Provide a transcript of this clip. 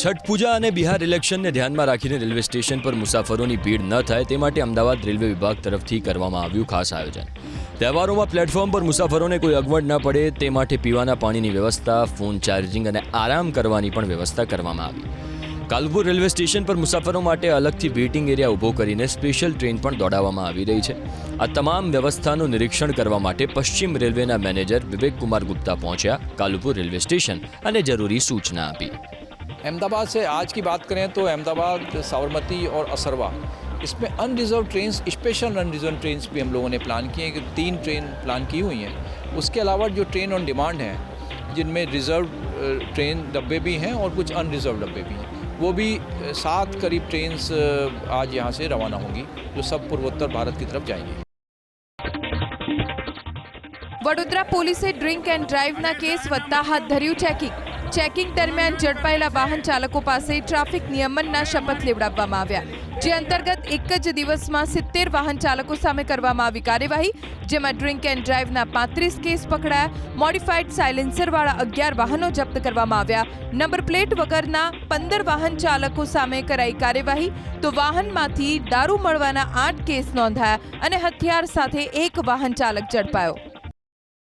છઠ પૂજા અને બિહાર ઇલેક્શનને ધ્યાનમાં રાખીને રેલવે સ્ટેશન પર મુસાફરોની ભીડ ન થાય તે માટે અમદાવાદ રેલવે વિભાગ તરફથી કરવામાં આવ્યું ખાસ આયોજન. તહેવારોમાં પ્લેટફોર્મ પર મુસાફરોને કોઈ અગવડ ન પડે તે માટે પીવાના પાણીની વ્યવસ્થા, ફોન ચાર્જિંગ અને આરામ કરવાની પણ વ્યવસ્થા કરવામાં આવી. કાલપુર રેલવે સ્ટેશન પર મુસાફરો માટે અલગથી વેઇટિંગ એરિયા ઊભો કરીને સ્પેશિયલ ટ્રેન પણ દોડાવવામાં આવી રહી છે. આ તમામ વ્યવસ્થાનું નિરીક્ષણ કરવા માટે પશ્ચિમ રેલવેના મેનેજર વિવેક કુમાર ગુપ્તા પહોંચ્યા કાલુપુર રેલવે સ્ટેશન અને જરૂરી સૂચના આપી. अहमदाबाद से आज की बात करें तो अहमदाबाद, साबरमती और असरवा, इसमें unreserved train special unreserved train भी हम लोगों ने प्लान किए हैं कि तीन ट्रेन प्लान की हुई हैं। उसके अलावा जो ट्रेन ऑन डिमांड हैं, जिनमें रिज़र्व ट्रेन डब्बे भी हैं और कुछ अनरिजर्व डब्बे भी हैं। वो भी सात करीब ट्रेन आज यहाँ से रवाना होंगी, जो सब पूर्वोत्तर भारत की तरफ़ जाएँगी। વડોદરા પોલીસે ડ્રિંક એન્ડ ડ્રાઈવના કેસ વધતા હાથ ધર્યું ચેકિંગ. ચેકિંગ દરમિયાન ઝડપાયેલા વાહન ચાલકો પાસે ટ્રાફિક નિયમનના શપથ લેવડાવવામાં આવ્યા. જે અંતર્ગત એક જ દિવસમાં સિત્તેર વાહન ચાલકો સામે કરવામાં આવી કાર્યવાહી, જેમાં ડ્રિંક એન્ડ ડ્રાઈવના પાંત્રીસ કેસ પકડાયા. મોડિફાઈડ સાયલેન્સરવાળા અગિયાર વાહનો જપ્ત કરવામાં આવ્યા. નંબર પ્લેટ વગરના પંદર વાહન ચાલકો સામે કરાઈ કાર્યવાહી. તો વાહનમાંથી દારૂ મળવાના આઠ કેસ નોંધાયા અને હથિયાર સાથે એક વાહન ચાલક ઝડપાયો.